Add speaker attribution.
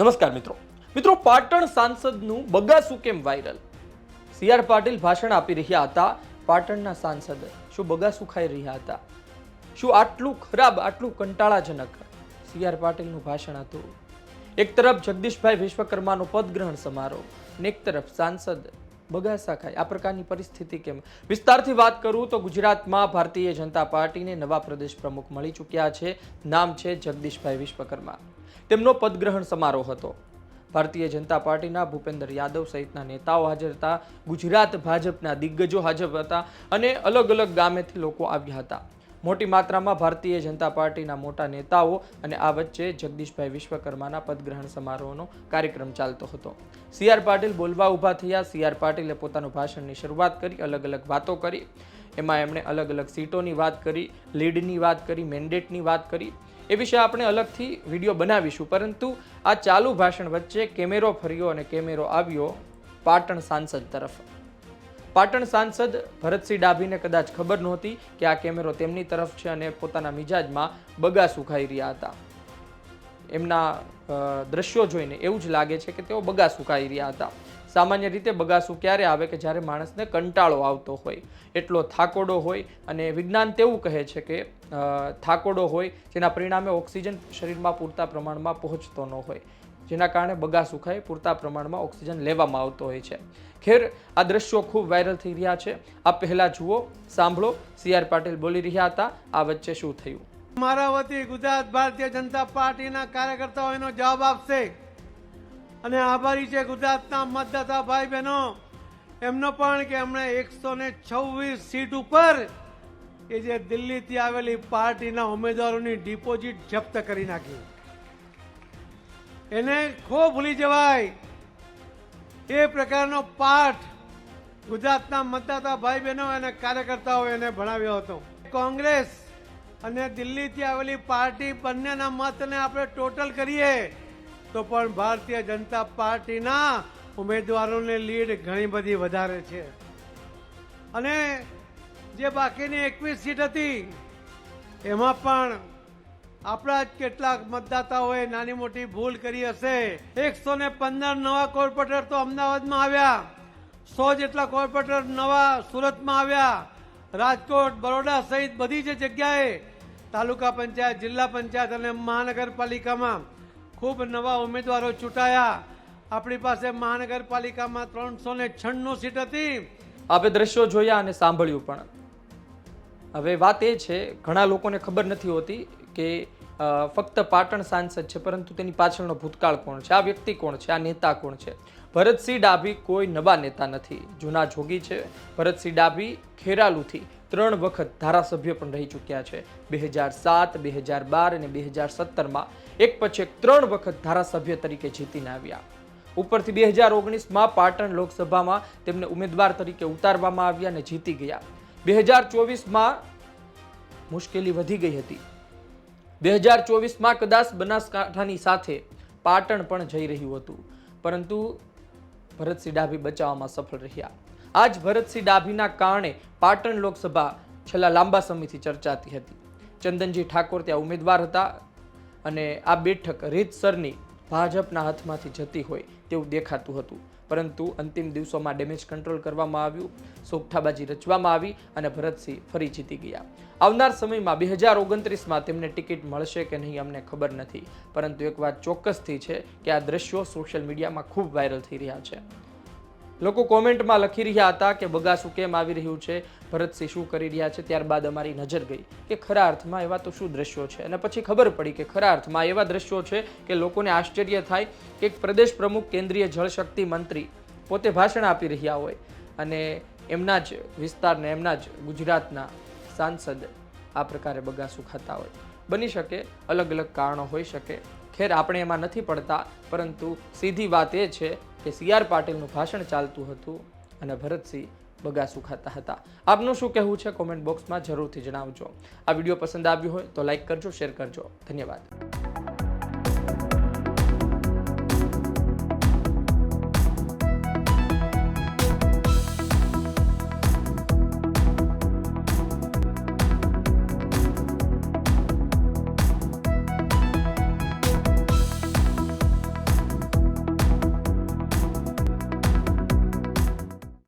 Speaker 1: નમસ્કાર મિત્રો. મિત્રો, પાટણ સાંસદનું બગાસું કેમ વાયરલ સી આર પાટીલ ભાષણ આપી રહ્યા હતા. પાટણના સાંસદ શું બગાસું ખાઈ રહ્યા હતા? શું આટલું ખરાબ, આટલું કંટાળાજનક? સી આર પાટીલનું ભાષણ હતું. એક તરફ જગદીશભાઈ વિશ્વકર્માનો પદગ્રહણ સમારોહ, અને એક તરફ સાંસદ બગાસા ખાય. આ પ્રકારની પરિસ્થિતિ કેમ? વિસ્તારથી વાત કરું તો ગુજરાતમાં ભારતીય જનતા પાર્ટીને નવા પ્રદેશ પ્રમુખ મળી ચૂક્યા છે. નામ છે જગદીશભાઈ વિશ્વકર્મા. તેમનો પદગ્રહણ સમારોહ હતો. ભારતીય જનતા પાર્ટીના ભૂપેન્દ્ર યાદવ સહિતના નેતાઓ હાજર હતા. ગુજરાત ભાજપના દિગ્ગજો હાજર હતા અને અલગ અલગ ગામેથી લોકો આવ્યા હતા. મોટી માત્રામાં ભારતીય જનતા પાર્ટીના મોટા નેતાઓ અને આ વચ્ચે જગદીશભાઈ વિશ્વકર્માના પદગ્રહણ સમારોહનો કાર્યક્રમ ચાલતો હતો. સી આર પાટીલ બોલવા ઊભા થયા. સી આર પાટીલે પોતાનું ભાષણની શરૂઆત કરી, અલગ અલગ વાતો કરી. એમાં એમણે અલગ અલગ સીટોની વાત કરી, લીડની વાત કરી, મેન્ડેટની વાત કરી. એ વિશે આપણે અલગથી વીડિયો બનાવીશું. પરંતુ આ ચાલુ ભાષણ વચ્ચે કેમેરો ફર્યો અને કેમેરો આવ્યો પાટણ સાંસદ તરફ. પાટણ સાંસદ ભરતસિંહ ડાભીને કદાચ ખબર નહોતી કે આ કેમેરો તેમની તરફ છે અને પોતાના મિજાજમાં બગા સુખાઈ રહ્યા હતા. એમના દ્રશ્યો જોઈને એવું જ લાગે છે કે તેઓ બગા સુકાઈ રહ્યા હતા. સામાન્ય રીતે બગાસું ક્યારે આવે કે જ્યારે માણસને કંટાળો આવતો હોય. એટલો થાકોડો હોય અને વિજ્ઞાન તેવું કહે છે કે થાકોડો હોય જેના પરિણામે ઓક્સિજન શરીરમાં પૂરતા પ્રમાણમાં પહોંચતો ન હોય. જેના કારણે બગા સુખાઈ પૂરતા પ્રમાણમાં ઓક્સિજન લેવામાં આવતો હોય છે. ખેર, આ દ્રશ્યો ખૂબ વાયરલ થઈ રહ્યા છે. આ પહેલા જુઓ, સાંભળો, સી આર પાટીલ બોલી રહ્યા હતા, આ વચ્ચે શું થયું?
Speaker 2: મારા વતી ગુજરાત ભારતીય જનતા પાર્ટીના કાર્યકર્તાઓ એનો જવાબ આપશે. અને આભારી છે ગુજરાતના મતદાતા ભાઈ બહેનો એમનો પણ કે એમણે એકસો ને છવ્વીસ સીટ ઉપર એ જે દિલ્હીથી આવેલી પાર્ટીના ઉમેદવારોની ડિપોઝિટ જપ્ત કરી નાખી. એને ખો ભૂલી જવાય. એ પ્રકારનો પાઠ ગુજરાતના મતદાતા ભાઈ બહેનો અને કાર્યકર્તાઓ એને ભણાવ્યો હતો. કોંગ્રેસ અને દિલ્હીથી આવેલી પાર્ટી બંનેના મતને આપણે ટોટલ કરીએ, તો પણ ભારતીય જનતા પાર્ટીના ઉમેદવારોને લીડ ઘણી બધી વધારે છે. અને જે બાકીની એકવીસ સીટ હતી, એમાં પણ આપણા જ કેટલાક મતદાતાઓએ નાની મોટી ભૂલ કરી હશે. એકસો ને પંદર નવા કોર્પોરેટર તો અમદાવાદમાં આવ્યા. સો જેટલા કોર્પોરેટર નવા સુરતમાં આવ્યા. રાજકોટ, બરોડા સહિત બધી જ જગ્યાએ તાલુકા પંચાયત, જિલ્લા પંચાયત અને મહાનગરપાલિકામાં ખૂબ નવા ઉમેદવારો ચૂંટાયા. આપણી પાસે મહાનગરપાલિકામાં ત્રણસો ને છન્નું સીટ હતી.
Speaker 1: આપણે દ્રશ્યો જોયા અને સાંભળ્યું પણ. હવે વાત એ છે, ઘણા લોકોને ખબર નથી હોતી કે ફક્ત પાટણ સાંસદ છે, પરંતુ તેની પાછળનો ભૂતકાળ કોણ છે? આ વ્યક્તિ કોણ છે? આ નેતા કોણ છે? ભરતસિંહ ડાભી કોઈ નવા નેતા નથી. જૂના જોગી છે. ભરતસિંહ ડાભી ખેરાલુથી ત્રણ વખત ધારાસભ્ય પણ રહી ચૂક્યા છે. બે હજાર સાત, બે હજાર બાર અને બે હજાર સત્તરમાં એક પછી એક ત્રણ વખત ધારાસભ્ય તરીકે જીતીને આવ્યા. ઉપરથી બે હજાર ઓગણીસમાં પાટણ લોકસભામાં તેમને ઉમેદવાર તરીકે ઉતારવામાં આવ્યા અને જીતી ગયા. બે હજાર ચોવીસમાં મુશ્કેલી વધી ગઈ હતી. બે હજાર ચોવીસમાં કદાચ બનાસકાંઠાની સાથે પાટણ પણ જઈ રહ્યું હતું. પરંતુ ભરતસિંહ ડાભી બચાવવામાં સફળ રહ્યા. આજ ભરતસિંહ ડાભીના કારણે પાટણ લોકસભા છેલ્લા લાંબા સમયથી ચર્ચાતી હતી. ચંદનજી ઠાકોર ત્યાં ઉમેદવાર હતા અને આ બેઠક રીતસરની ભાજપના હાથમાંથી જતી હોય તેવું દેખાતું હતું. પરંતુ અંતિમ દિવસોમાં ડેમેજ કંટ્રોલ કરવામાં આવ્યું, સોગઠાબાજી રચવામાં આવી અને ભરતસિંહ ફરી જીતી ગયા. આવનાર સમયમાં બે હજાર ઓગણત્રીસમાં તેમને ટિકિટ મળશે કે નહીં અમને ખબર નથી. પરંતુ એક વાત ચોક્કસથી છે કે આ દ્રશ્યો સોશિયલ મીડિયામાં ખૂબ વાયરલ થઈ રહ્યા છે. લોકો કોમેન્ટમાં લખી રહ્યા હતા કે બગાસું કેમ આવી રહ્યું છે? ભરતસિંહ શું કરી રહ્યા છે? ત્યારબાદ અમારી નજર ગઈ કે ખરા અર્થમાં એવા તો શું દ્રશ્યો છે? અને પછી ખબર પડી કે ખરા અર્થમાં એવા દ્રશ્યો છે કે લોકોને આશ્ચર્ય થાય કે એક પ્રદેશ પ્રમુખ કેન્દ્રીય જળશક્તિ મંત્રી પોતે ભાષણ આપી રહ્યા હોય અને એમના જ વિસ્તારને, એમના જ ગુજરાતના સાંસદ આ પ્રકારે બગાસું ખાતા હોય. બની શકે, અલગ અલગ કારણો હોઈ શકે. ખેર આપણે એમાં નથી પડતા, પરંતુ સીધી વાત એ છે કે સી આર પાટીલનું ભાષણ ચાલતું હતું અને ભરતસિંહ બગાસું ખાતા હતા. આપનું શું કહેવું છે? કોમેન્ટ બોક્સમાં જરૂરથી જણાવજો. આ વીડિયો પસંદ આવ્યો હોય તો લાઈક કરજો, શેર કરજો. ધન્યવાદ.